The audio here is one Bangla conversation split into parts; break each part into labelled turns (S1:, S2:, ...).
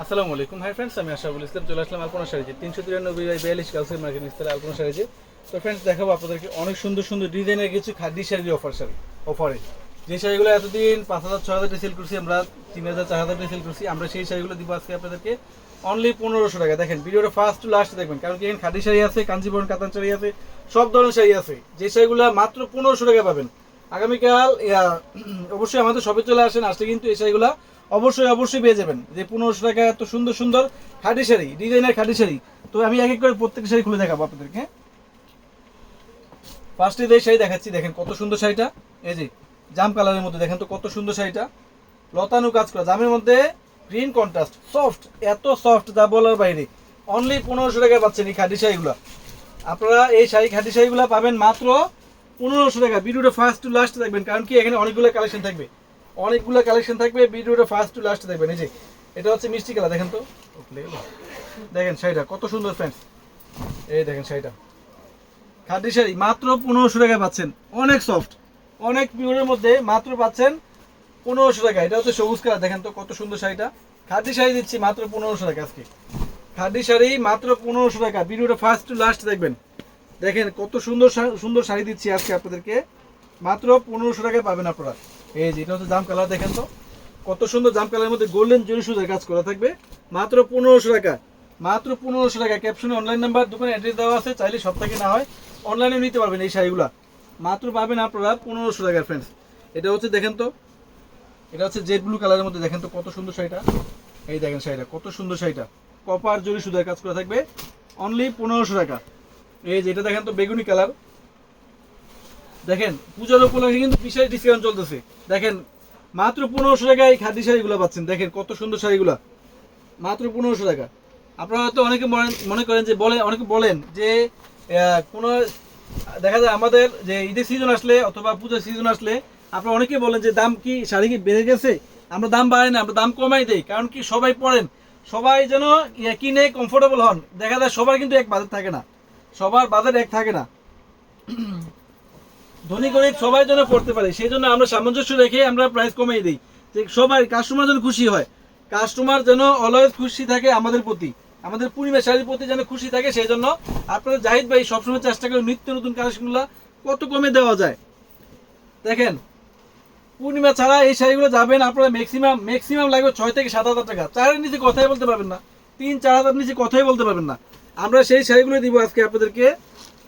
S1: আসসালামু আলাইকুম। হাই ফ্রেন্ডস আমি আশাবুল ইসলাম, চলে আসলাম আলপনা শাড়িতে। তিনশো তিরানব্বই বাই বিয়াল্লিশ গার্লসের মার্কেট নিস্তারে আলপনা শাড়িতে। তো ফ্রেন্ডস দেখাবো আপনাদেরকে অনেক সুন্দর সুন্দর ডিজাইনের কিছু খাদ্য শাড়ি অফার শাড়ি অফারে যে শাড়িগুলো এতদিন পাঁচ হাজার ছয় হাজার সেল করছি, আমরা তিন হাজার, চার হাজার সেল করছি, আমরা সেই শাড়িগুলো দিব আজকে আপনাদেরকে অনলি পনেরোশো টাকা। দেখেন, ভিডিওটা ফার্স্ট টু লাস্ট দেখবেন, কারণ কি এখানে খাদি শাড়ি আছে কাঞ্জিবরণ কাতান শাড়ি আছে, সব ধরনের শাড়ি আছে। যে শাড়িগুলো মাত্র পনেরোশো টাকা পাবেন। আগামীকাল অবশ্যই আমাদের সবে চলে আসেন, আসলে কিন্তু এই শাড়িগুলো অবশ্যই অবশ্যই পেয়ে যাবেন। যে পনেরোশো টাকা এত সুন্দর সুন্দর খাদি শাড়ি, ডিজাইনের খাদি শাড়ি। তো আমি এক এক করে প্রত্যেক শাড়ি খুলে দেখাবো আপনাদেরকে ফার্স্টে যে শাড়ি দেখাচ্ছি, দেখেন কত সুন্দর শাড়িটা। এই যে, জাম কালারের মধ্যে দেখেন তো কত সুন্দর শাড়িটা। লতানু কাজ করা। জামের মধ্যে গ্রিন কন্ট্রাস্ট সফট এত সফট যা বলার বাইরে। অনলি পনেরোশো টাকায় পাচ্ছেন এই খাদি শাড়িগুলো। আপনারা এই শাড়ি খাদি শাড়িগুলো পাবেন মাত্র পনেরোশো টাকা। ভিডিওটা ফার্স্ট টু লাস্ট দেখবেন, কারণ কি এখানে অনেকগুলো কালেকশন থাকবে। অনেকগুলো কালেকশন থাকবে, ভিডিওটা ফার্স্ট টু লাস্ট দেখবেন, এই যে, এটা হচ্ছে মিষ্টি কালার, দেখেন তো। দেখেন শাড়িটা, কত সুন্দর ফ্রেন্ডস এই দেখেন শাড়িটা। খাদি শাড়ি, মাত্র পনেরোশো টাকায় পাচ্ছেন। অনেক সফট অনেক পিওরের মধ্যে মাত্র পাচ্ছেন পনেরোশো টাকা। এটা হচ্ছে সবুজ কালার, দেখেন তো কত সুন্দর শাড়িটা। খাদি শাড়ি দিচ্ছি মাত্র পনেরোশো টাকা আজকে। খাদি শাড়ি মাত্র পনেরোশো টাকা। ভিডিওটা ফার্স্ট টু লাস্ট দেখবেন। দেখেন কত সুন্দর সুন্দর শাড়ি দিচ্ছি আজকে আপনাদেরকে। মাত্র পনেরোশো টাকায় পাবেন আপনারা। এই যে, এটা হচ্ছে জাম কালার, দেখেন তো। কত সুন্দর জাম কালারের মধ্যে গোল্ডেন জরি সুদের কাজ করা থাকবে। মাত্র পনেরোশো টাকা। মাত্র পনেরোশো টাকা। ক্যাপশনে অনলাইন নাম্বার দোকানে অ্যাড্রেস দেওয়া আছে, চাইলে সব থেকে না হয় অনলাইনে নিতে পারবেন এই শাড়িগুলা। মাত্র পাবেন আপনারা পনেরোশো টাকার ফ্রেন্ডস এটা হচ্ছে, দেখেন তো, এটা হচ্ছে জেড ব্লু কালারের মধ্যে, দেখেন তো, কত সুন্দর শাড়িটা। এই দেখেন শাড়িটা, কত সুন্দর শাড়িটা। কপার জরি সুদের কাজ করা থাকবে। অনলি পনেরোশো টাকা। এই যে, এটা দেখেন তো, বেগুনি কালার দেখেন, পূজার উপলক্ষে কিন্তু বিশাল ডিসকাউন্ট চলতেছে। দেখেন, মাত্র পনেরোশো টাকায় এই খাদি শাড়িগুলো পাচ্ছেন। দেখেন, কত সুন্দর শাড়িগুলো। মাত্র পনেরোশো টাকা। আপনারা হয়তো অনেকে মনে- করেন যে বলে, অনেকে বলেন যে কোনো, দেখা যায় আমাদের যে ঈদের সিজন আসলে অথবা পূজার সিজন আসলে, আপনারা অনেকে বলেন যে দাম কি, শাড়ি কি বেড়ে গেছে? আমরা দাম বাড়াই না, আমরা দাম কমাই দেই। কারণ কি, সবাই পড়েন। সবাই যেন কিনে কমফোর্টেবল হন। দেখা যায় সবার কিন্তু এক বাজেট থাকে না। সবার বাজেট এক থাকে না। ধনী গরিব সবাই যেন পড়তে পারে, সেই জন্য আমরা সামঞ্জস্য রেখে আমরা প্রাইস কমিয়ে দিই। যে সবাই কাস্টমার যেন খুশি হয় কাস্টমার যেন অলওয়েজ খুশি থাকে আমাদের প্রতি, আমাদের পূর্ণিমা শাড়ির প্রতি যেন খুশি থাকে, সেই জন্য আপনারা জাহিদ ভাই সবসময় চেষ্টা করে নিত্য নতুন কালেকশনগুলো কত কমে দেওয়া যায়। দেখেন, পূর্ণিমা ছাড়া এই শাড়িগুলো যাবেন আপনারা ম্যাক্সিমাম ম্যাক্সিমাম লাগবে ছয় থেকে সাত হাজার টাকা। চারের নিচে কথাই বলতে পারবেন না, তিন চার হাজার নিচে কথাই বলতে পারবেন না। আমরা সেই শাড়িগুলো দিব আজকে আপনাদেরকে।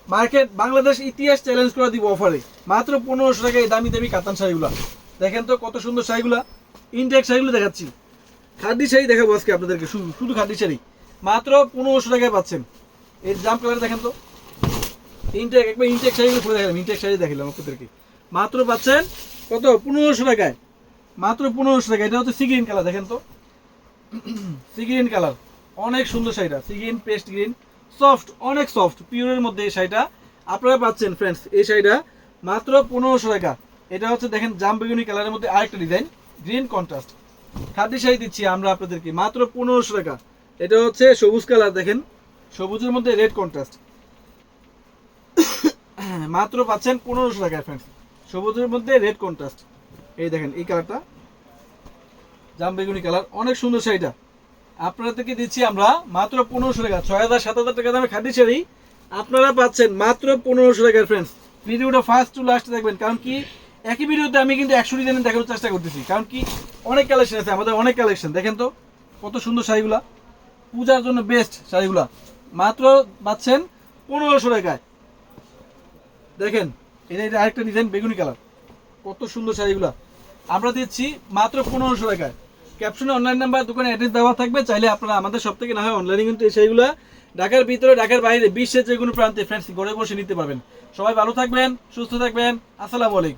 S1: মার্কেট বাংলাদেশ ইতিহাস চ্যালেঞ্জ করে দিব অফারে মাত্র পনেরোশো টাকা এই দামি দামি কাতান শাড়িগুলো। দেখেন তো কত সুন্দর শাড়িগুলো। ইনটেক শাড়িগুলো দেখাচ্ছি। খাদি শাড়ি দেখাবো আজকে আপনাদেরকে, শুধু শুধু খাদি শাড়ি। মাত্র পনেরোশো টাকায় পাচ্ছেন। এর জাম কালার দেখেন তো। ইনটেক একবার ইনটেক শাড়িগুলো খুলে দেখালাম ইনটেক শাড়ি দেখালাম আপনাদেরকে। মাত্র পাচ্ছেন কত? পনেরোশো টাকায়। মাত্র পনেরোশো টাকা এটা হচ্ছে সি গ্রিন কালার দেখেন তো। সি গ্রিন কালার অনেক সুন্দর শাড়িটা। Sea green paste green soft, অনেক সফট, পিওরের মধ্যে এই শাড়িটা আপনারা পাচ্ছেন ফ্রেন্ডস এই শাড়িটা মাত্র পনেরোশো টাকা। এটা হচ্ছে দেখেন জাম বেগুনি কালারের মধ্যে আরেকটা design green contrast khadi sari দিচ্ছি আমরা আপনাদেরকে, মাত্র পনেরোশো টাকা। এটা হচ্ছে সবুজ কালার, দেখেন, সবুজের মধ্যে রেড কন্ট্রাস্ট মাত্র পাচ্ছেন পনেরোশো টাকা ফ্রেন্ডস সবুজের মধ্যে রেড কন্ট্রাস্ট এই দেখেন, এই কালারটা। জাম বেগুনি কালার, অনেক সুন্দর শাড়িটা। আপনাদেরকে দিচ্ছি আমরা? মাত্র পনেরোশো টাকা। ছয় হাজার সাত হাজার টাকা দামে খাদি শাড়ি আপনারা পাচ্ছেন মাত্র পনেরোশো টাকার ফ্রেন্ডস ভিডিওটা ফার্স্ট টু লাস্ট দেখবেন। কারণ কি? একই ভিডিওতে আমি কিন্তু একশো ডিজাইন দেখানোর চেষ্টা করতেছি। কারণ কি? অনেক কালেকশন আছে, আমাদের অনেক কালেকশন দেখেন তো, কত সুন্দর শাড়িগুলা। পূজার জন্য বেস্ট শাড়িগুলা। মাত্র পাচ্ছেন পনেরোশো টাকায়। দেখেন, এটা এটা আরেকটা ডিজাইন বেগুনি কালার কত সুন্দর শাড়িগুলা। আমরা দিচ্ছি মাত্র পনেরোশো টাকায়। ক্যাপশনে অনলাইন নাম্বার দোকানে অ্যাড্রেস দেওয়া থাকবে। চাইলে আপনারা আমাদের সব থেকে না হয় অনলাইনে কিন্তু সেইগুলো ঢাকার ভিতরে, ঢাকার বাইরে, বিশ্বের যে কোনো প্রান্তে ফ্রেন্ডস ঘরে বসে নিতে পারবেন। সবাই ভালো থাকবেন, সুস্থ থাকবেন। আসসালামু আলাইকুম।